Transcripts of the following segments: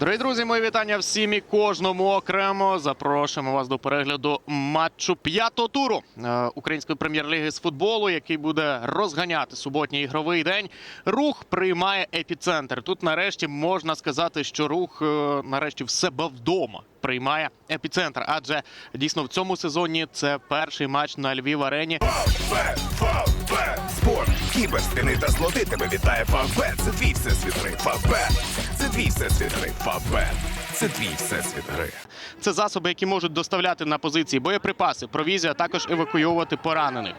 Дорогі друзі, мої вітання всім і кожному окремо. Запрошуємо вас до перегляду матчу п'ятого туру е, української прем'єр-ліги з футболу, який буде розганяти суботній ігровий день. Рух приймає епіцентр. Тут нарешті можна сказати, що рух е, нарешті в себе вдома приймає епіцентр. Адже дійсно в цьому сезоні це перший матч на Львів арені. Спорт, кіберстини та злоти тебе вітає Фавбет. Це твій всесвіт гри. Це твій всесвіт гри. Фавбет. Це твій всесвіт гри. Це засоби, які можуть доставляти на позиції боєприпаси, провізію, а також евакуйовувати поранених.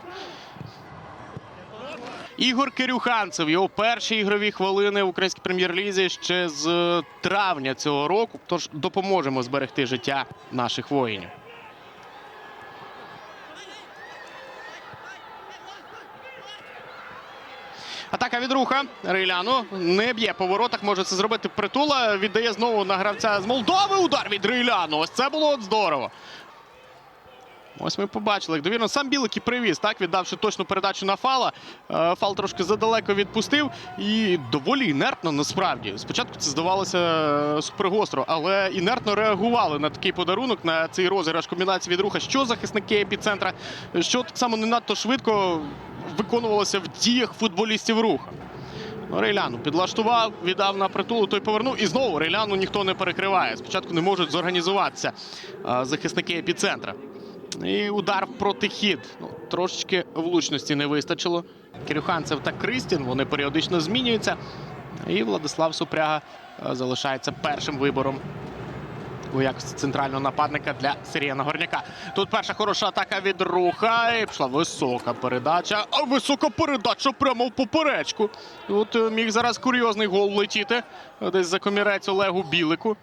Ігор Кирюханцев, його перші ігрові хвилини в українській прем'єр-лізі ще з е, травня цього року. Тож допоможемо зберегти життя наших воїнів. Атака від руха Рейляну не б'є по воротах. Може це зробити притула. Віддає знову на гравця з Молдови. Удар від Рейляну. Ось це було от здорово. Ось ми побачили, як довірно сам Білик і привіз, так віддавши точну передачу на фала. Е, Фал трошки задалеко відпустив і доволі інертно насправді. Спочатку це здавалося е, супергостро, але інертно реагували на такий подарунок, на цей розіграш комбінації від руха. Що захисники епіцентра, що так само не надто швидко виконувалося в діях футболістів руха. Ну, Рейляну підлаштував, віддав на притулу, той повернув. І знову Рейляну ніхто не перекриває. Спочатку не можуть зорганізуватися захисники епіцентра. І удар в протихід. Ну, трошечки влучності не вистачило. Кирюханцев та Кристін вони періодично змінюються. І Владислав Супряга залишається першим вибором у якості центрального нападника для Сергія Нагорняка. Тут перша хороша атака від руха. І пішла висока передача. А висока передача прямо в поперечку. Тут е, міг зараз курйозний гол влетіти. е, Десь за комірець Олегу Білику.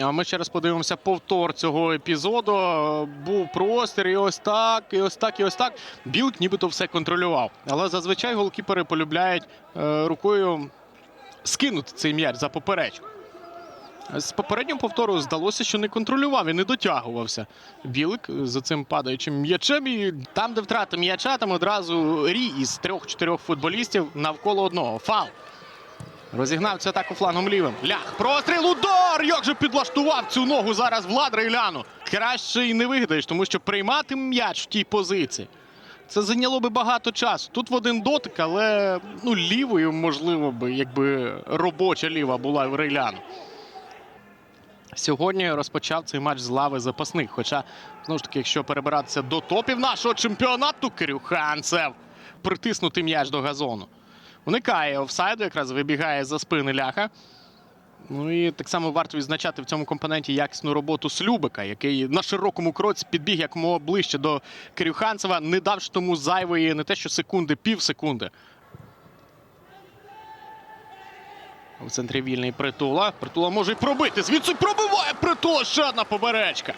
А ми ще раз подивимося повтор цього епізоду. Е, Був простір, і ось так, і ось так, і ось так. Білик нібито все контролював. Але зазвичай голкіпери полюбляють рукою скинути цей м'яч за поперечку. З попереднього повтору здалося, що не контролював і не дотягувався. Білик за цим падаючим м'ячем. І там, де втрата м'яча, там одразу рій із трьох-чотирьох футболістів навколо одного. Фал. Розігнав цю атаку флангом лівим. Лях. Простріл, удар! Як же підлаштував цю ногу зараз Влад Рейляну. Краще і не вигадаєш, тому що приймати м'яч в тій позиції. Це зайняло би багато часу. Тут в один дотик, але ну, лівою, можливо, би, якби робоча ліва була в Рейляну. Сьогодні розпочав цей матч з лави запасних. Хоча, знову ж таки, якщо перебиратися до топів нашого чемпіонату, Кирюханцев притиснути м'яч до газону. Уникає офсайду, якраз вибігає за спини ляха. Ну і так само варто відзначати в цьому компоненті якісну роботу Слюбика, який на широкому кроці підбіг якомога ближче до Кирюханцева, не давши тому зайвої не те, що секунди, пів секунди. У центрі вільний притула. Притула може й пробити. Звідси пробиває притула. Ще одна поберечка.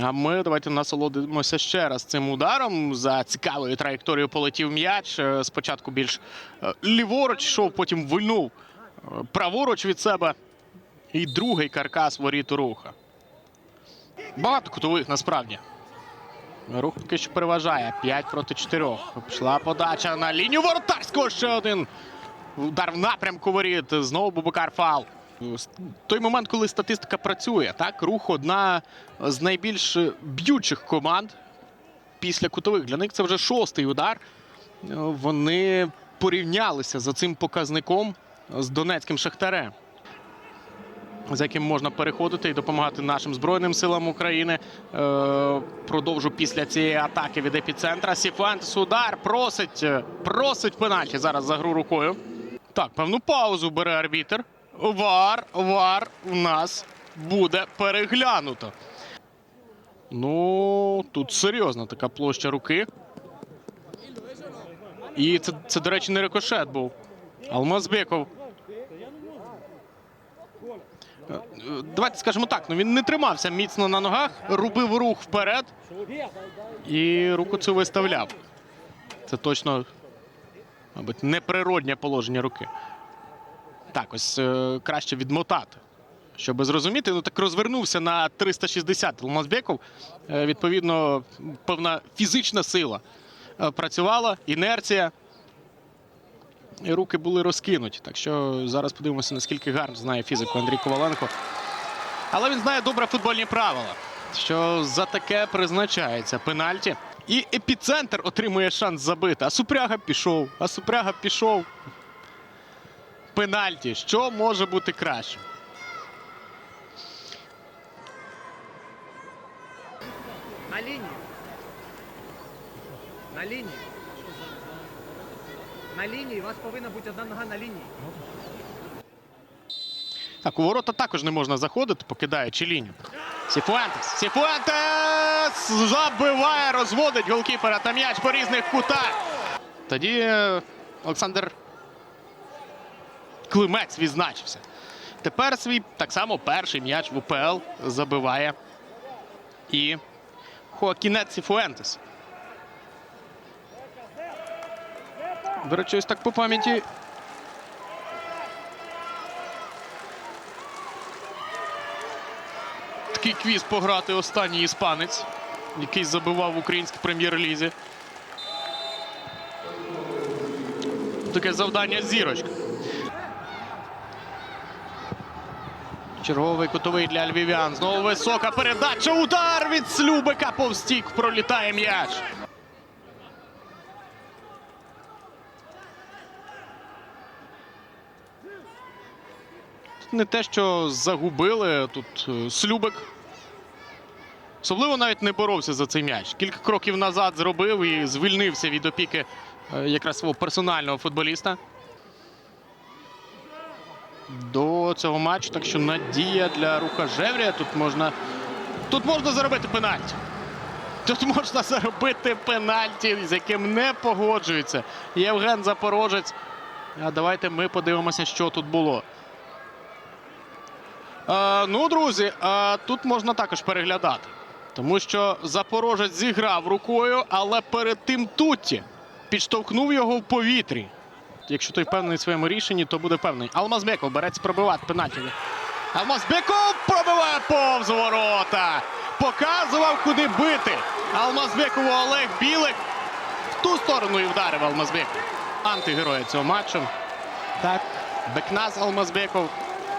А ми давайте насолодимося ще раз цим ударом. За цікавою траєкторією полетів м'яч. Е, Спочатку більш е, ліворуч йшов, потім вильнув е, праворуч від себе. І другий каркас воріт руха. Багато кутових насправді. Рух поки що переважає. 5 проти 4. Пішла подача на лінію воротарського. Ще один удар в напрямку воріт. Знову Бубакар фал. Той момент, коли статистика працює, так рух одна з найбільш б'ючих команд після кутових. Для них це вже шостий удар. Вони порівнялися за цим показником з донецьким шахтарем. За яким можна переходити і допомагати нашим Збройним силам України. Е, продовжу після цієї атаки від епіцентра. Сіфуентес удар просить, просить пенальті зараз за гру рукою. Так, певну паузу бере арбітер. Вар, вар у нас буде переглянуто. Ну, тут серйозна така площа руки. І це, це до речі, не рикошет був. Алмазбеков. Давайте скажемо так, ну він не тримався міцно на ногах, рубив рух вперед і руку цю виставляв. Це точно, мабуть, неприроднє положення руки. Так, ось е, краще відмотати. Щоб зрозуміти, ну так розвернувся на 360 Алмазбеков. Е, відповідно, певна фізична сила е, працювала, інерція. і руки були розкинуті. Так що зараз подивимося, наскільки гарно знає фізику Андрій Коваленко. Але він знає добре футбольні правила, що за таке призначається пенальті. І епіцентр отримує шанс забити. А Супряга пішов. А Супряга пішов. Пенальті. Що може бути краще? На лінії. На лінії. На лінії. У вас повинна бути одна нога на лінії. Так, у ворота також не можна заходити, покидаючи лінію. Сіфуентес. Сіфуентес забиває, розводить голкіпера та м'яч по різних кутах. Тоді е, Олександр Климець відзначився. Тепер свій так само перший м'яч в УПЛ забиває і Хоакінет Сіфуентес. До речі, ось так по пам'яті Такий квіз пограти останній іспанець, який забивав в українській прем'єр-лізі. Таке завдання зірочка. Черговий кутовий для львів'ян. Знову висока передача. Удар від Слюбика повстік. Пролітає м'яч. не те, що загубили тут е, Слюбик. Особливо навіть не боровся за цей м'яч. Кілька кроків назад зробив і звільнився від опіки е, якраз свого персонального футболіста. До цього матчу, так що надія для руха Жеврія. Тут можна, тут можна заробити пенальті. Тут можна заробити пенальті, з яким не погоджується Євген Запорожець. А давайте ми подивимося, що тут було. Е, ну, друзі, е, тут можна також переглядати. Тому що Запорожець зіграв рукою, але перед тим Тутті підштовхнув його в повітрі. Якщо той впевнений в своєму рішенні, то буде впевнений. Алмазбеков береться пробивати пенальті. Алмазбеков пробиває повз ворота. Показував, куди бити. Алмазбекову Олег Білик. В ту сторону і вдарив Алмазбеков. Антигероя цього матчу. Так, Бекназ Алмазбеков.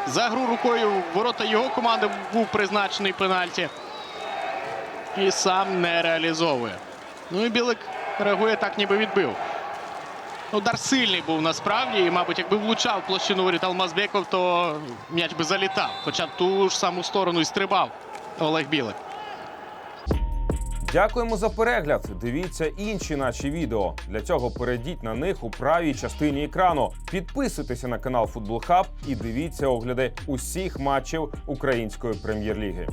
За гру рукою ворота його команди був призначений пенальті. І сам не реалізовує. Ну і Білик реагує так, ніби відбив. Удар сильний був насправді. І, мабуть, якби влучав площину воріт Алмазбеков, то м'яч би залітав. Хоча ту ж саму сторону і стрибав Олег Білик. Дякуємо за перегляд. Дивіться інші наші відео. Для цього перейдіть на них у правій частині екрану. Підписуйтеся на канал Футбол Хаб і дивіться огляди усіх матчів української прем'єр-ліги.